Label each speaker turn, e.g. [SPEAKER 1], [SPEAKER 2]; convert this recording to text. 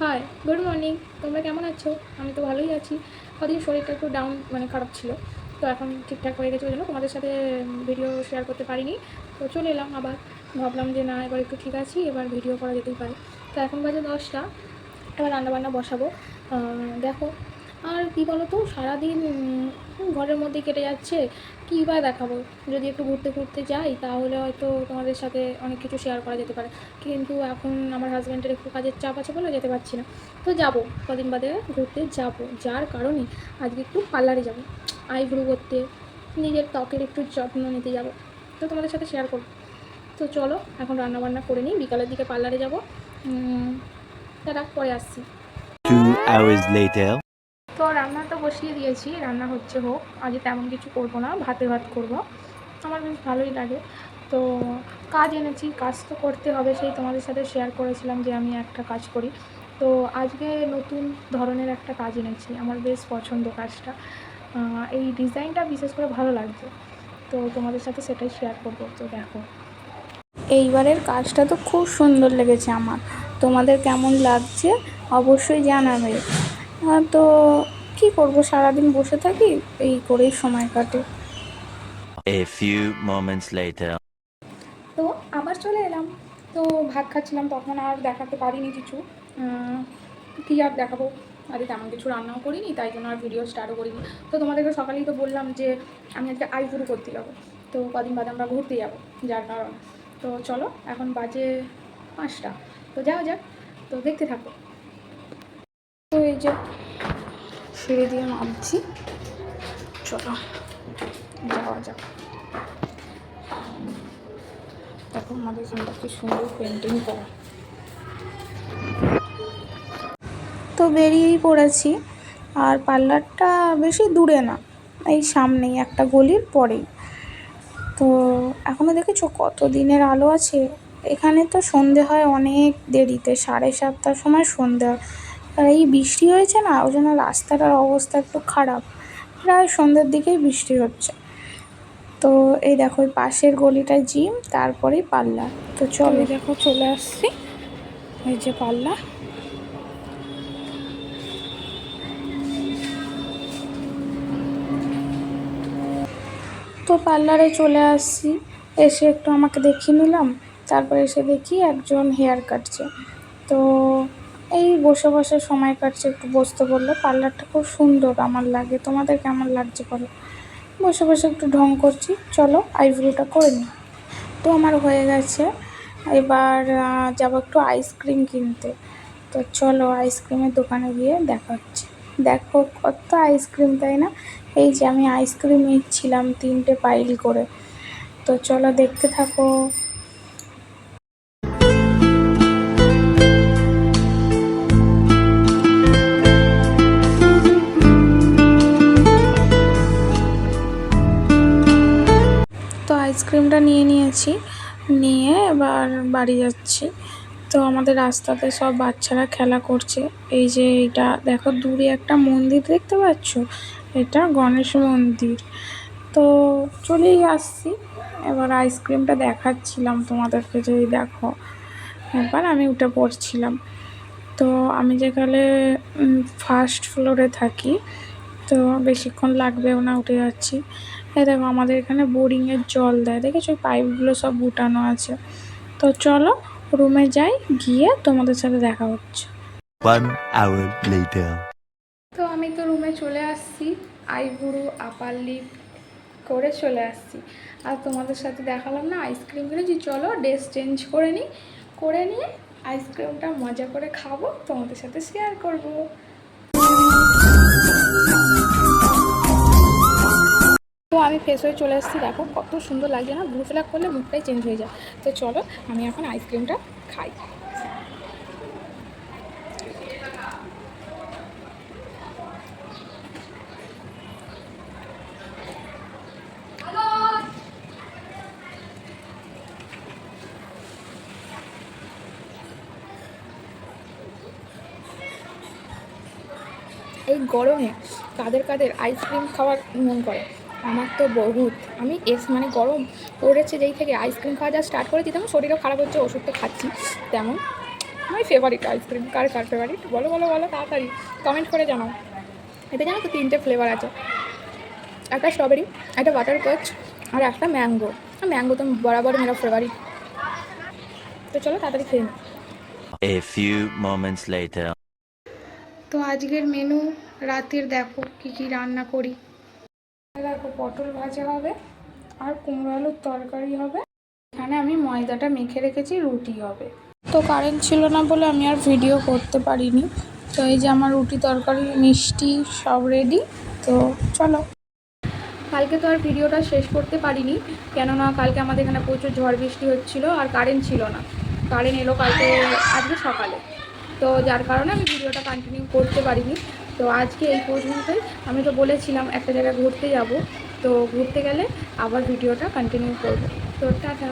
[SPEAKER 1] Hi good morning তোমরা কেমন আছো? আমি তো ভালোই আছি। কদিন শরীরটা একটু ডাউন মানে খারাপ ছিল। তো এখন ঠিকঠাক হয়ে গেছে ওই জন্য তোমাদের সাথে ভিডিও শেয়ার করতে পারিনি। তো চলে এলাম আবার। ভাবলাম যে না, এবার একটু ঠিক আছি, এবার ভিডিও করা যেতেই পারে। তো এখন বাজে দশটা। এবার রান্নাবান্না বসাবো। দেখো আর কী বলো তো সারাদিন ঘরের মধ্যে কেটে যাচ্ছে, কী বা দেখাবো? যদি একটু ঘুরতে ঘুরতে যাই, তাহলে হয়তো তোমাদের সাথে অনেক কিছু শেয়ার করা যেতে পারে। কিন্তু এখন আমার হাজব্যান্ডের একটু কাজের চাপ আছে বলে যেতে পারছি না। তো যাব, কদিন বাদে ঘুরতে যাব। যার কারণে আজকে একটু পার্লারে যাব, আইব্রো করতে, নিজের ত্বকের একটু যত্ন নিতে যাব। তো তোমাদের সাথে শেয়ার করব। তো চলো, এখন রান্না বান্না করে নিই, বিকালের দিকে পার্লারে যাব। তারা পরে আসছি. তো রান্না তো বসিয়ে দিয়েছি, রান্না হচ্ছে হোক আজ তেমন কিছু করব না, ভাতে ভাত করব। আমার বেশ ভালোই লাগে। তো কাজ এনেছি, কাজ তো করতে হবে, সেই তোমাদের সাথে শেয়ার করেছিলাম যে আমি একটা কাজ করি। তো আজকে নতুন ধরনের একটা কাজ এনেছি, আমার বেশ পছন্দ কাজটা। এই ডিজাইনটা বিশেষ করে ভালো লাগছে। তো তোমাদের সাথে সেটাই শেয়ার করব, তো দেখো।
[SPEAKER 2] এইবারের কাজটা তো খুব সুন্দর লেগেছে আমার। তোমাদের কেমন লাগছে অবশ্যই জানাবে। তো কি করব? সারাদিন বসে থাকি এই করেই সময় কাটে।
[SPEAKER 3] A few moments later.
[SPEAKER 1] তো আবার চলে এলাম। তো ভাত খাচ্ছিলাম তখন আর দেখাতে পারিনি কিছু। কী আর দেখাবো? আরে তেমন কিছু রান্নাও করিনি তাই জন্য আর ভিডিও স্টার্টও করিনি। তো তোমাদেরকে সকালেই তো বললাম যে আমি আজকে আইবুড়ো করতে যাব। তো কদিন বাদে আমরা ঘুরতে যাব যার কারণ। তো চলো এখন বাজে পাঁচটা। তো যাও যাক। তো দেখতে থাকো।
[SPEAKER 2] যে সিঁড়ি দিয়ে নামছি। চলো, যাওয়া যাক। দেখো আমাদের এখানটা কি সুন্দর পেন্টিং করা। তো বেরিয়েই পড়েছি, আর পার্লারটা বেশি দূরে না, এই সামনেই একটা গলির পরেই। তো এখনও দেখেছ কত দিনের আলো আছে? এখানে তো সন্ধে হয় অনেক দেরিতে, সাড়ে সাতটার সময় সন্ধে হয়। আর এই বৃষ্টি হয়েছে না ওই জন্য রাস্তাটার অবস্থা একটু খারাপ। প্রায় সন্ধ্যের দিকেই বৃষ্টি হচ্ছে। তো এই দেখো ওই পাশের গলিটা জিম তারপরেই পার্লার তো চলো। দেখো চলে আসছি। এই যে পার্লার তো পার্লারে চলে আসছি। এসে একটু আমাকে দেখিয়ে নিলাম। তারপরে এসে দেখি একজন হেয়ার কাটছে। তো এই বসে বসে সময় কাটছে, একটু বসতে বলল। পার্লারটা খুব সুন্দর আমার লাগে। তোমাদের কেমন লাগছে বলো? বসে বসে একটু ঢং করছি। চলো, আইব্রোটা করে নিই। তো আমার হয়ে গেছে। এবার যাব একটু আইসক্রিম কিনতে। তো চলো, আইসক্রিমের দোকানে গিয়ে দেখা হচ্ছে। দেখো, কত আইসক্রিম, তাই না? এই যে আমি আইসক্রিম নিচ্ছিলাম তিনটে পাইল করে। তো চলো, দেখতে থাকো। আইসক্রিমটা নিয়ে নিয়েছি। নিয়ে এবার বাড়ি যাচ্ছি। তো আমাদের রাস্তাতে সব বাচ্চারা খেলা করছে। এই যে এটা দেখো দূরে একটা মন্দির দেখতে পাচ্ছ? এটা গণেশ মন্দির। তো চলেই আসছি। এবার আইসক্রিমটা দেখাচ্ছিলাম তোমাদেরকে যে এই দেখো। এবার আমি উঠে পড়ছিলাম। তো আমি যেখানে ফার্স্ট ফ্লোরে থাকি, তো বেশিক্ষণ লাগবেও না, উঠে যাচ্ছি। এই দেখো আমাদের এখানে বোরিংয়ের জল দেয়। দেখেছ? ওই পাইপগুলো সব গুটানো আছে। তো চলো রুমে যাই গিয়ে তোমাদের সাথে দেখা হচ্ছে.
[SPEAKER 1] তো আমি তো রুমে চলে আসছি। আইবুড়ো আপার লিপ করে চলে আসছি। আর তোমাদের সাথে দেখালাম না আইসক্রিম কিনেছি চলো ড্রেস চেঞ্জ করে নিই। করে নিয়ে আইসক্রিমটা মজা করে খাব তোমাদের সাথে শেয়ার করব। আমি ফ্রেশ হয়ে চলে এসেছি। দেখো কত সুন্দর লাগছে না? ব্লু ফ্ল্যাগ করলে মুখটাই চেঞ্জ হয়ে যায়। তো চলো, আমি এখন আইসক্রিমটা খাই। এই গরমে কাদের কাদের আইসক্রিম খাওয়ার মন করে? আমার তো বহুত। আমি এস মানে গরম পড়েছে যেই থেকে আইসক্রিম খাওয়া যা স্টার্ট করে দিতাম শরীরও খারাপ হচ্ছে ওষুধ তো খাচ্ছি তেমন। মাই ফেভারিট আইসক্রিম কার কার ফেভারিট বলো বলো বলো তাড়াতাড়ি। কমেন্ট করে জানাও। এতে জানো তো তিনটে ফ্লেভার আছে। একটা স্ট্রবেরি একটা বাটার কোচ আর একটা ম্যাঙ্গো ম্যাঙ্গো তো বরাবর মেরা ফেভারিট তো চলো তাড়াতাড়ি খেয়ে নিই
[SPEAKER 3] A few moments later.
[SPEAKER 2] তো আজকের মেনু রাতের দেখো কি কি রান্না করি। দেখো পটল ভাজা হবে আর কুমড়ো আলুর তরকারি হবে। এখানে আমি ময়দাটা মেখে রেখেছি, রুটি হবে। তো কারেন্ট ছিল না বলে আমি আর ভিডিও করতে পারিনি। তো এই যে আমার রুটি তরকারি, মিষ্টি সব রেডি তো চলো।
[SPEAKER 1] কালকে তো আর ভিডিওটা শেষ করতে পারিনি, কেননা কালকে আমাদের এখানে প্রচুর ঝড় বৃষ্টি হচ্ছিল আর কারেন্ট ছিল না। কারেন্ট এলো কালকে, আজকে সকালে। তো যার কারণে আমি ভিডিওটা কন্টিনিউ করতে পারিনি। তো আজকে এই পর্যন্তই। আমি তো বলেছিলাম একটা জায়গায় ঘুরতে যাব। তো ঘুরতে গেলে আবার ভিডিওটা কন্টিনিউ করব। তো টাটা।